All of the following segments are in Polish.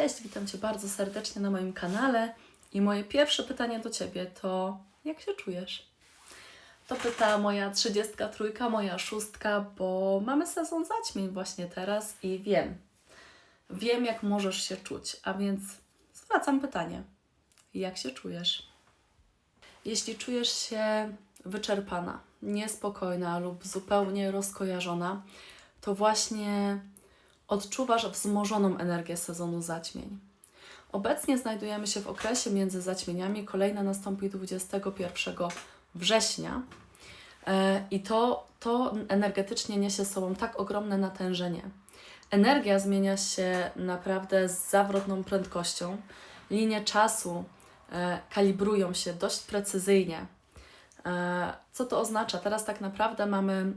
Cześć, witam Cię bardzo serdecznie na moim kanale. I moje pierwsze pytanie do Ciebie to: jak się czujesz? To pyta moja trzydziestka trójka, moja szóstka, bo mamy sezon zaćmień właśnie teraz i wiem, wiem jak możesz się czuć, a więc zwracam pytanie: jak się czujesz? Jeśli czujesz się wyczerpana, niespokojna lub zupełnie rozkojarzona, to właśnie odczuwasz wzmożoną energię sezonu zaćmień. Obecnie znajdujemy się w okresie między zaćmieniami. Kolejna nastąpi 21 września. E, I to, to energetycznie niesie z sobą tak ogromne natężenie. Energia zmienia się naprawdę z zawrotną prędkością. Linie czasu e, kalibrują się dość precyzyjnie. E, Co to oznacza? Teraz tak naprawdę mamy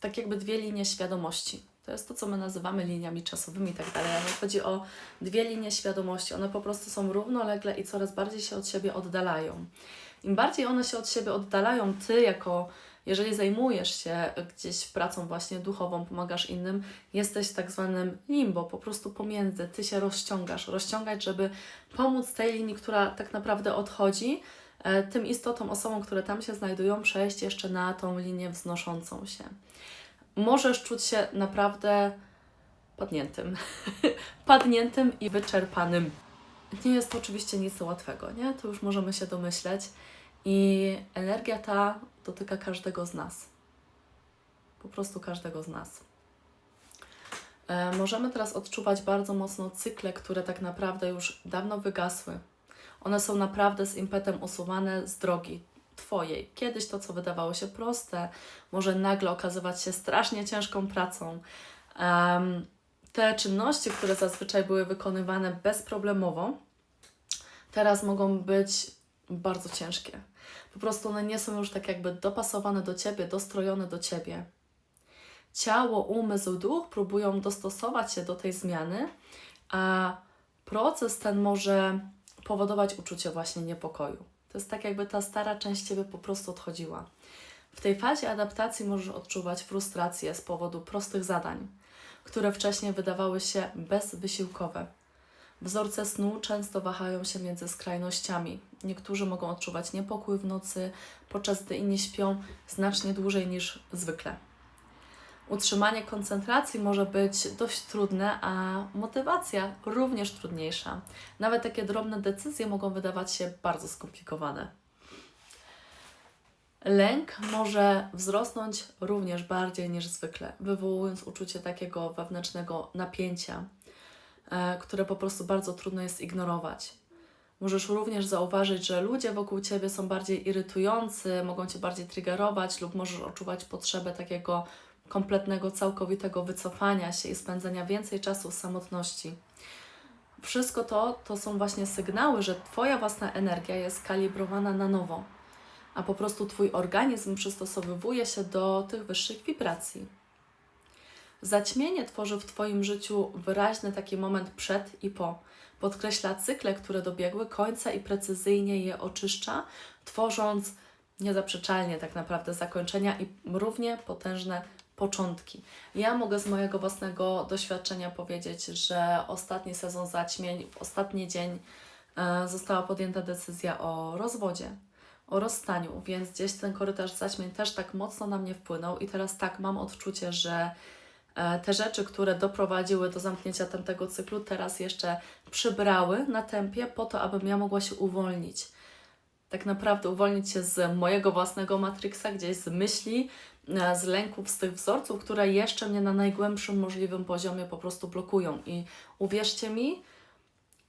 tak jakby dwie linie świadomości. To jest to, co my nazywamy liniami czasowymi i tak dalej. Ale chodzi o dwie linie świadomości. One po prostu są równolegle i coraz bardziej się od siebie oddalają. Im bardziej one się od siebie oddalają, ty jako, jeżeli zajmujesz się gdzieś pracą właśnie duchową, pomagasz innym, jesteś tak zwanym limbo, po prostu pomiędzy. Ty się rozciągasz, rozciągać, żeby pomóc tej linii, która tak naprawdę odchodzi, e, tym istotom, osobom, które tam się znajdują, przejść jeszcze na tą linię wznoszącą się możesz czuć się naprawdę padniętym. padniętym i wyczerpanym. Nie jest to oczywiście nic łatwego, nie? To już możemy się domyśleć. I energia ta dotyka każdego z nas. Po prostu każdego z nas. E, możemy teraz odczuwać bardzo mocno cykle, które tak naprawdę już dawno wygasły. One są naprawdę z impetem usuwane z drogi. Twojej. Kiedyś to, co wydawało się proste, może nagle okazywać się strasznie ciężką pracą. Um, te czynności, które zazwyczaj były wykonywane bezproblemowo, teraz mogą być bardzo ciężkie. Po prostu one nie są już tak jakby dopasowane do ciebie, dostrojone do ciebie. Ciało, umysł, duch próbują dostosować się do tej zmiany, a proces ten może powodować uczucie właśnie niepokoju. To jest tak, jakby ta stara część ciebie po prostu odchodziła. W tej fazie adaptacji możesz odczuwać frustrację z powodu prostych zadań, które wcześniej wydawały się bezwysiłkowe. Wzorce snu często wahają się między skrajnościami. Niektórzy mogą odczuwać niepokój w nocy, podczas gdy inni śpią znacznie dłużej niż zwykle. Utrzymanie koncentracji może być dość trudne, a motywacja również trudniejsza. Nawet takie drobne decyzje mogą wydawać się bardzo skomplikowane. Lęk może wzrosnąć również bardziej niż zwykle, wywołując uczucie takiego wewnętrznego napięcia, e, które po prostu bardzo trudno jest ignorować. Możesz również zauważyć, że ludzie wokół ciebie są bardziej irytujący, mogą cię bardziej triggerować, lub możesz odczuwać potrzebę takiego kompletnego, całkowitego wycofania się i spędzenia więcej czasu w samotności. Wszystko to to są właśnie sygnały, że Twoja własna energia jest kalibrowana na nowo, a po prostu Twój organizm przystosowywuje się do tych wyższych wibracji. Zaćmienie tworzy w Twoim życiu wyraźny taki moment przed i po. Podkreśla cykle, które dobiegły końca i precyzyjnie je oczyszcza, tworząc niezaprzeczalnie tak naprawdę zakończenia i równie potężne początki. Ja mogę z mojego własnego doświadczenia powiedzieć, że ostatni sezon zaćmień, ostatni dzień e, została podjęta decyzja o rozwodzie, o rozstaniu, więc gdzieś ten korytarz zaćmień też tak mocno na mnie wpłynął i teraz tak mam odczucie, że e, te rzeczy, które doprowadziły do zamknięcia tamtego cyklu, teraz jeszcze przybrały na tempie po to, abym ja mogła się uwolnić. Tak naprawdę uwolnić się z mojego własnego matryksa, gdzieś z myśli, E, z lęków, z tych wzorców, które jeszcze mnie na najgłębszym możliwym poziomie po prostu blokują. I uwierzcie mi,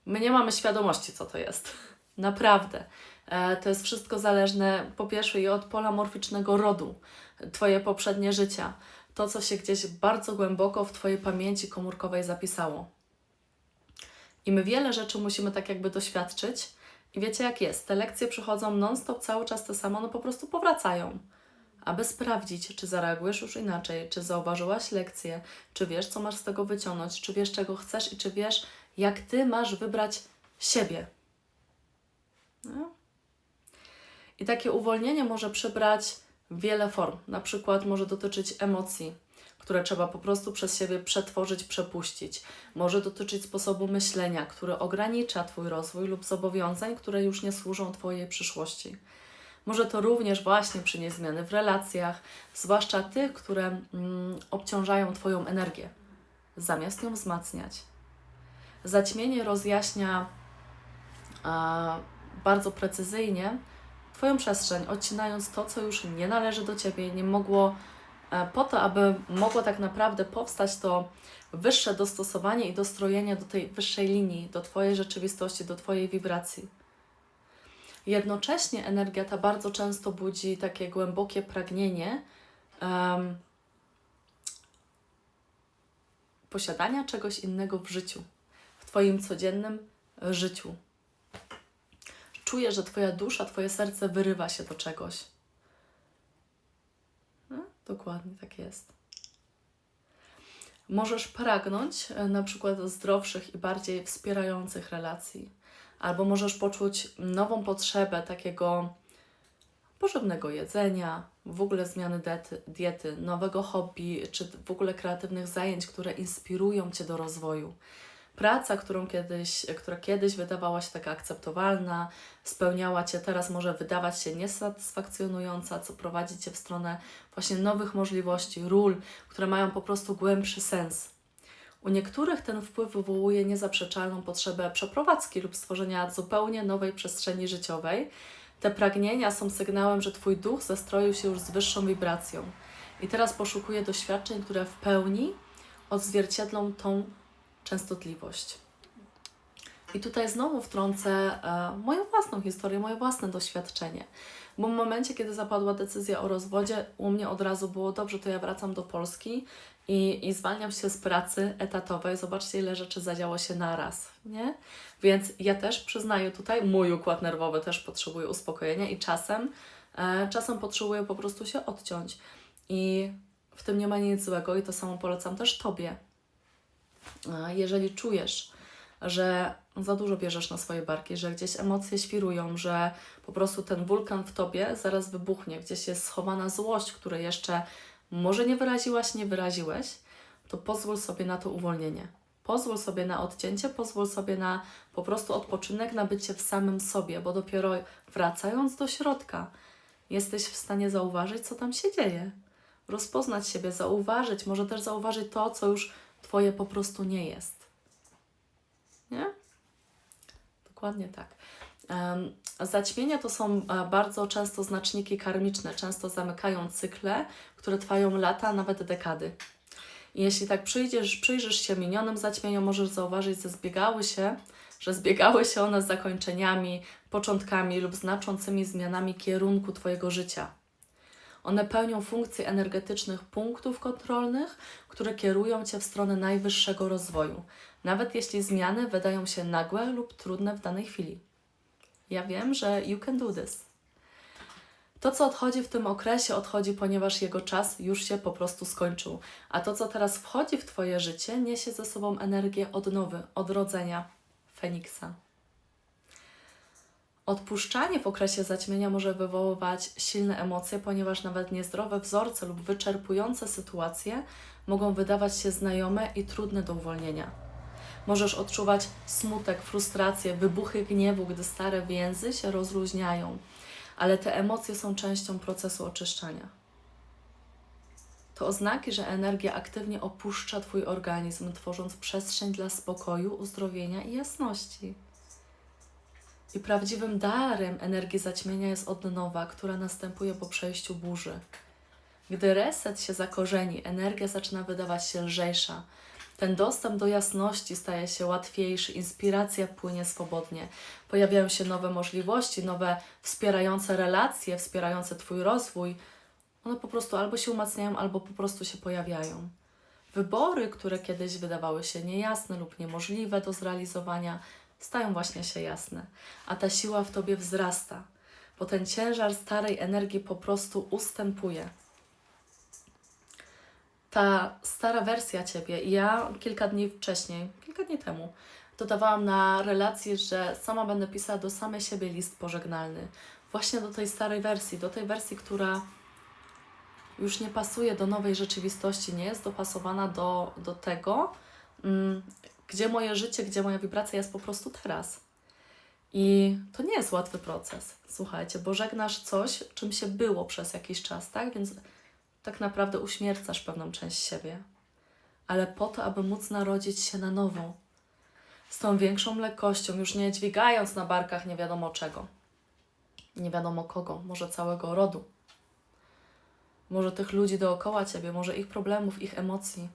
my nie mamy świadomości, co to jest. Naprawdę. E, to jest wszystko zależne po pierwsze i od pola morficznego rodu, Twoje poprzednie życia, to, co się gdzieś bardzo głęboko w Twojej pamięci komórkowej zapisało. I my wiele rzeczy musimy tak jakby doświadczyć. I wiecie jak jest, te lekcje przychodzą non-stop, cały czas te samo, no po prostu powracają aby sprawdzić, czy zareagujesz już inaczej, czy zauważyłaś lekcję, czy wiesz, co masz z tego wyciągnąć, czy wiesz, czego chcesz i czy wiesz, jak ty masz wybrać siebie. No. I takie uwolnienie może przybrać wiele form. Na przykład może dotyczyć emocji, które trzeba po prostu przez siebie przetworzyć, przepuścić. Może dotyczyć sposobu myślenia, który ogranicza Twój rozwój lub zobowiązań, które już nie służą Twojej przyszłości. Może to również właśnie przynieść zmiany w relacjach, zwłaszcza tych, które mm, obciążają Twoją energię, zamiast ją wzmacniać. Zaćmienie rozjaśnia a, bardzo precyzyjnie Twoją przestrzeń, odcinając to, co już nie należy do Ciebie, nie mogło, po to, aby mogło tak naprawdę powstać to wyższe dostosowanie i dostrojenie do tej wyższej linii, do Twojej rzeczywistości, do Twojej wibracji. Jednocześnie energia ta bardzo często budzi takie głębokie pragnienie um, posiadania czegoś innego w życiu, w Twoim codziennym życiu. Czuję, że Twoja dusza, Twoje serce wyrywa się do czegoś. Dokładnie tak jest. Możesz pragnąć e, na przykład zdrowszych i bardziej wspierających relacji albo możesz poczuć nową potrzebę takiego pożywnego jedzenia, w ogóle zmiany diety, diety, nowego hobby, czy w ogóle kreatywnych zajęć, które inspirują Cię do rozwoju. Praca, którą kiedyś, która kiedyś wydawała się taka akceptowalna, spełniała Cię, teraz może wydawać się niesatysfakcjonująca, co prowadzi Cię w stronę właśnie nowych możliwości, ról, które mają po prostu głębszy sens. U niektórych ten wpływ wywołuje niezaprzeczalną potrzebę przeprowadzki lub stworzenia zupełnie nowej przestrzeni życiowej. Te pragnienia są sygnałem, że Twój duch zestroił się już z wyższą wibracją i teraz poszukuje doświadczeń, które w pełni odzwierciedlą tą częstotliwość. I tutaj znowu wtrącę e, moją własną historię, moje własne doświadczenie. Bo w momencie, kiedy zapadła decyzja o rozwodzie, u mnie od razu było dobrze, to ja wracam do Polski i, i zwalniam się z pracy etatowej. Zobaczcie, ile rzeczy zadziało się naraz, nie? Więc ja też przyznaję tutaj, mój układ nerwowy też potrzebuje uspokojenia i czasem, e, czasem potrzebuję po prostu się odciąć. I w tym nie ma nic złego i to samo polecam też Tobie. Jeżeli czujesz, że za dużo bierzesz na swoje barki, że gdzieś emocje świrują, że po prostu ten wulkan w tobie zaraz wybuchnie, gdzieś jest schowana złość, której jeszcze może nie wyraziłaś, nie wyraziłeś, to pozwól sobie na to uwolnienie. Pozwól sobie na odcięcie, pozwól sobie na po prostu odpoczynek, na bycie w samym sobie, bo dopiero wracając do środka, jesteś w stanie zauważyć, co tam się dzieje. Rozpoznać siebie, zauważyć, może też zauważyć to, co już Twoje po prostu nie jest. Nie? Dokładnie tak. Zaćmienia to są e, bardzo często znaczniki karmiczne, często zamykają cykle, które trwają lata, nawet dekady. Jeśli tak przyjdziesz, przyjrzysz się minionym zaćmieniom, możesz zauważyć, że zbiegały się, że zbiegały się one z zakończeniami, początkami lub znaczącymi zmianami kierunku Twojego życia. One pełnią funkcje energetycznych punktów kontrolnych, które kierują Cię w stronę najwyższego rozwoju, nawet jeśli zmiany wydają się nagłe lub trudne w danej chwili. Ja wiem, że you can do this. To, co odchodzi w tym okresie, odchodzi, ponieważ jego czas już się po prostu skończył. A to, co teraz wchodzi w Twoje życie, niesie ze sobą energię odnowy, odrodzenia Feniksa. Odpuszczanie w okresie zaćmienia może wywoływać silne emocje, ponieważ nawet niezdrowe wzorce lub wyczerpujące sytuacje mogą wydawać się znajome i trudne do uwolnienia. Możesz odczuwać smutek, frustrację, wybuchy gniewu, gdy stare więzy się rozluźniają, ale te emocje są częścią procesu oczyszczania. To oznaki, że energia aktywnie opuszcza Twój organizm, tworząc przestrzeń dla spokoju, uzdrowienia i jasności. I prawdziwym darem energii zaćmienia jest odnowa, która następuje po przejściu burzy. Gdy reset się zakorzeni, energia zaczyna wydawać się lżejsza. Ten dostęp do jasności staje się łatwiejszy, inspiracja płynie swobodnie. Pojawiają się nowe możliwości, nowe wspierające relacje, wspierające Twój rozwój. One po prostu albo się umacniają, albo po prostu się pojawiają. Wybory, które kiedyś wydawały się niejasne lub niemożliwe do zrealizowania, stają właśnie się jasne, a ta siła w tobie wzrasta, bo ten ciężar starej energii po prostu ustępuje. Ta stara wersja ciebie, ja kilka dni wcześniej, kilka dni temu, dodawałam na relację, że sama będę pisała do samej siebie list pożegnalny. Właśnie do tej starej wersji, do tej wersji, która już nie pasuje do nowej rzeczywistości, nie jest dopasowana do, do tego, mm, gdzie moje życie, gdzie moja wibracja jest po prostu teraz. I to nie jest łatwy proces, słuchajcie, bo żegnasz coś, czym się było przez jakiś czas, tak? Więc tak naprawdę uśmiercasz pewną część siebie, ale po to, aby móc narodzić się na nowo, z tą większą lekkością, już nie dźwigając na barkach nie wiadomo czego, nie wiadomo kogo, może całego rodu, może tych ludzi dookoła ciebie, może ich problemów, ich emocji.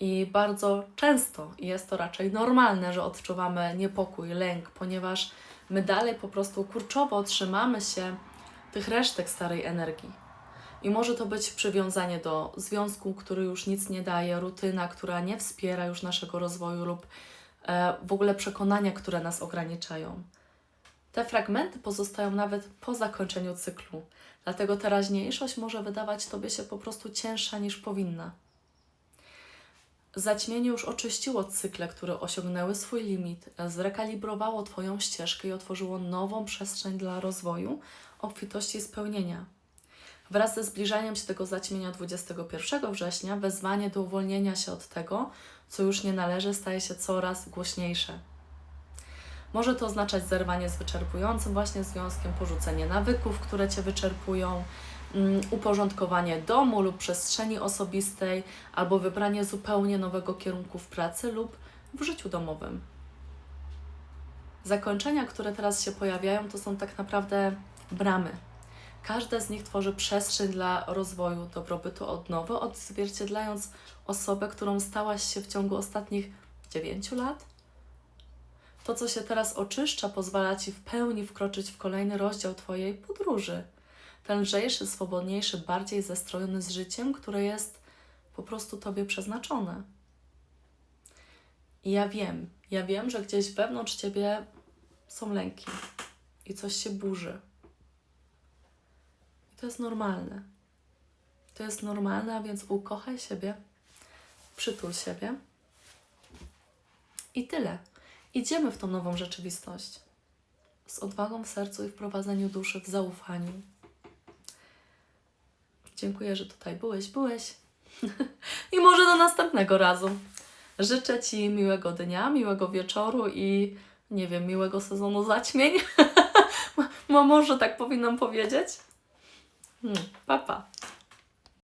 I bardzo często jest to raczej normalne, że odczuwamy niepokój, lęk, ponieważ my dalej po prostu kurczowo trzymamy się tych resztek starej energii. I może to być przywiązanie do związku, który już nic nie daje, rutyna, która nie wspiera już naszego rozwoju, lub e, w ogóle przekonania, które nas ograniczają. Te fragmenty pozostają nawet po zakończeniu cyklu, dlatego teraźniejszość może wydawać Tobie się po prostu cięższa niż powinna. Zaćmienie już oczyściło cykle, które osiągnęły swój limit, zrekalibrowało Twoją ścieżkę i otworzyło nową przestrzeń dla rozwoju, obfitości i spełnienia. Wraz ze zbliżaniem się tego zaćmienia 21 września, wezwanie do uwolnienia się od tego, co już nie należy, staje się coraz głośniejsze. Może to oznaczać zerwanie z wyczerpującym właśnie związkiem, porzucenie nawyków, które Cię wyczerpują, uporządkowanie domu lub przestrzeni osobistej, albo wybranie zupełnie nowego kierunku w pracy lub w życiu domowym. Zakończenia, które teraz się pojawiają, to są tak naprawdę bramy. Każda z nich tworzy przestrzeń dla rozwoju, dobrobytu, odnowy, odzwierciedlając osobę, którą stałaś się w ciągu ostatnich 9 lat. To, co się teraz oczyszcza, pozwala Ci w pełni wkroczyć w kolejny rozdział Twojej podróży. Ten lżejszy, swobodniejszy, bardziej zestrojony z życiem, które jest po prostu Tobie przeznaczone. I ja wiem, ja wiem, że gdzieś wewnątrz Ciebie są lęki i coś się burzy. I to jest normalne. To jest normalne, a więc ukochaj siebie, przytul siebie i tyle. Idziemy w tą nową rzeczywistość. Z odwagą w sercu i wprowadzeniu duszy w zaufaniu. Dziękuję, że tutaj byłeś, byłeś. I może do następnego razu. Życzę Ci miłego dnia, miłego wieczoru i nie wiem, miłego sezonu zaćmień. Mo- może tak powinnam powiedzieć. Hmm, pa.